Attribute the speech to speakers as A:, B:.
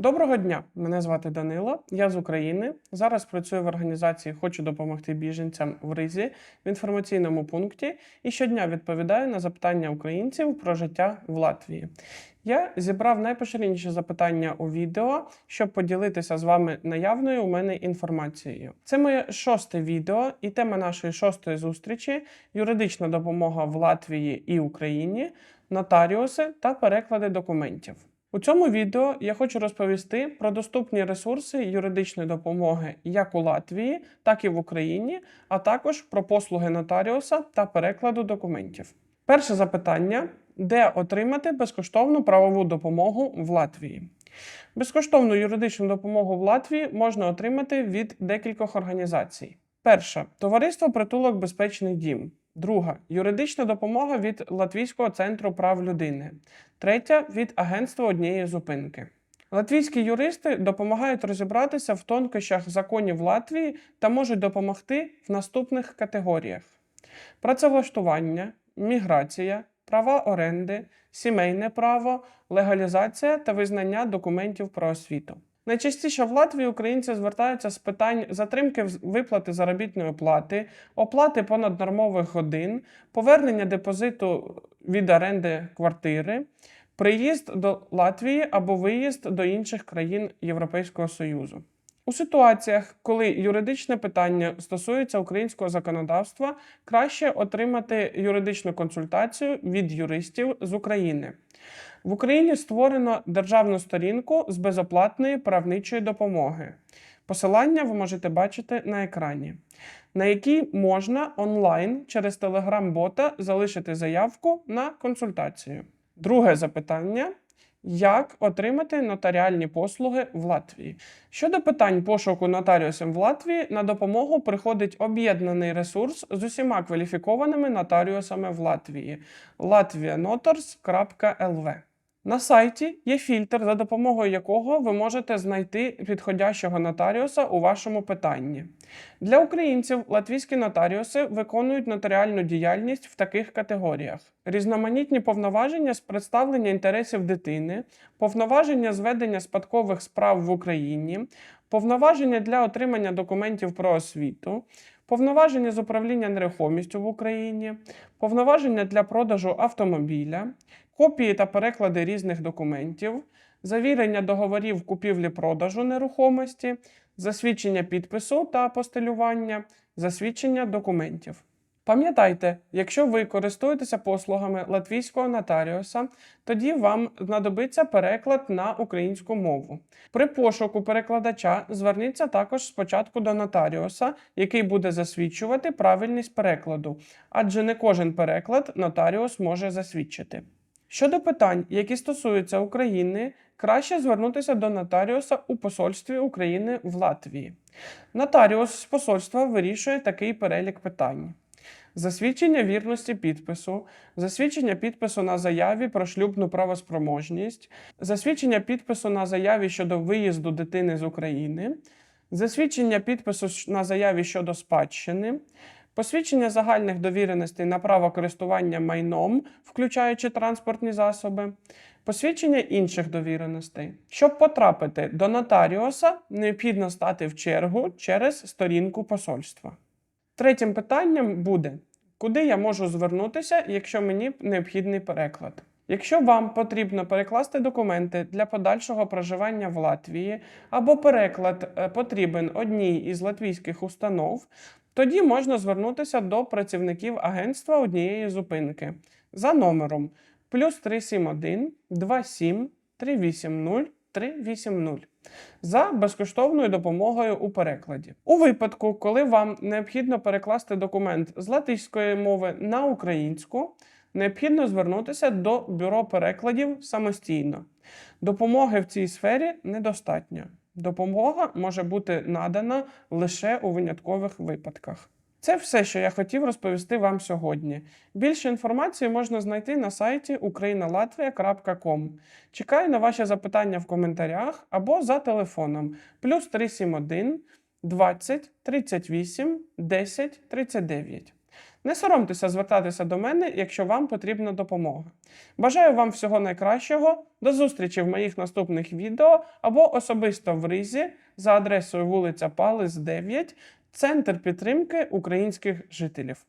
A: Доброго дня! Мене звати Данило. Я з України. Зараз працюю в організації Хочу допомогти біженцям в Ризі в інформаційному пункті і щодня відповідаю на запитання українців про життя в Латвії. Я зібрав найпоширеніші запитання у відео, щоб поділитися з вами наявною у мене інформацією. Це моє шосте відео, і тема нашої шостої зустрічі юридична допомога в Латвії і Україні, нотаріуси та переклади документів. У цьому відео я хочу розповісти про доступні ресурси юридичної допомоги як у Латвії, так і в Україні, а також про послуги нотаріуса та перекладу документів. Перше запитання: де отримати безкоштовну правову допомогу в Латвії? Безкоштовну юридичну допомогу в Латвії можна отримати від декількох організацій. Перша товариство Притулок Безпечний дім. Друга юридична допомога від Латвійського центру прав людини. Третя від агентства однієї зупинки. Латвійські юристи допомагають розібратися в тонкощах законів Латвії та можуть допомогти в наступних категоріях: працевлаштування, міграція, права оренди, сімейне право, легалізація та визнання документів про освіту. Найчастіше в Латвії українці звертаються з питань затримки виплати заробітної плати, оплати понаднормових годин, повернення депозиту від оренди квартири, приїзд до Латвії або виїзд до інших країн Європейського Союзу. У ситуаціях, коли юридичне питання стосується українського законодавства, краще отримати юридичну консультацію від юристів з України. В Україні створено державну сторінку з безоплатної правничої допомоги. Посилання ви можете бачити на екрані, на якій можна онлайн через телеграм-бота залишити заявку на консультацію. Друге запитання: як отримати нотаріальні послуги в Латвії? Щодо питань пошуку нотаріусів в Латвії, на допомогу приходить об'єднаний ресурс з усіма кваліфікованими нотаріусами в Латвії latvianotars.lv. На сайті є фільтр, за допомогою якого ви можете знайти підходящого нотаріуса у вашому питанні. Для українців латвійські нотаріуси виконують нотаріальну діяльність в таких категоріях: різноманітні повноваження з представлення інтересів дитини, повноваження з ведення спадкових справ в Україні, повноваження для отримання документів про освіту, повноваження з управління нерухомістю в Україні, повноваження для продажу автомобіля, копії та переклади різних документів, завірення договорів купівлі-продажу нерухомості, засвідчення підпису та апостилювання, засвідчення документів. Пам'ятайте, якщо ви користуєтеся послугами латвійського нотаріуса, тоді вам знадобиться переклад на українську мову. При пошуку перекладача зверніться також спочатку до нотаріуса, який буде засвідчувати правильність перекладу, адже не кожен переклад нотаріус може засвідчити. Щодо питань, які стосуються України, краще звернутися до нотаріуса у посольстві України в Латвії. Нотаріус з посольства вирішує такий перелік питань: засвідчення вірності підпису, засвідчення підпису на заяві про шлюбну правоспроможність, засвідчення підпису на заяві щодо виїзду дитини з України, засвідчення підпису на заяві щодо спадщини. Посвідчення загальних довіреностей на право користування майном, включаючи транспортні засоби, посвідчення інших довіреностей. Щоб потрапити до нотаріуса, необхідно стати в чергу через сторінку посольства. Третім питанням буде: куди я можу звернутися, якщо мені необхідний переклад? Якщо вам потрібно перекласти документи для подальшого проживання в Латвії або переклад е, потрібен одній із латвійських установ, тоді можна звернутися до працівників агентства однієї зупинки за номером плюс 371 27 380 380 за безкоштовною допомогою у перекладі. У випадку, коли вам необхідно перекласти документ з латиської мови на українську, необхідно звернутися до бюро перекладів самостійно. Допомоги в цій сфері недостатньо. Допомога може бути надана лише у виняткових випадках. Це все, що я хотів розповісти вам сьогодні. Більше інформації можна знайти на сайті ukrainalatvia.com. Чекаю на ваші запитання в коментарях або за телефоном плюс 371 20 38 10 39. Не соромтеся звертатися до мене, якщо вам потрібна допомога. Бажаю вам всього найкращого. До зустрічі в моїх наступних відео або особисто в Ризі за адресою вулиця Палис 9, Центр підтримки українських жителів.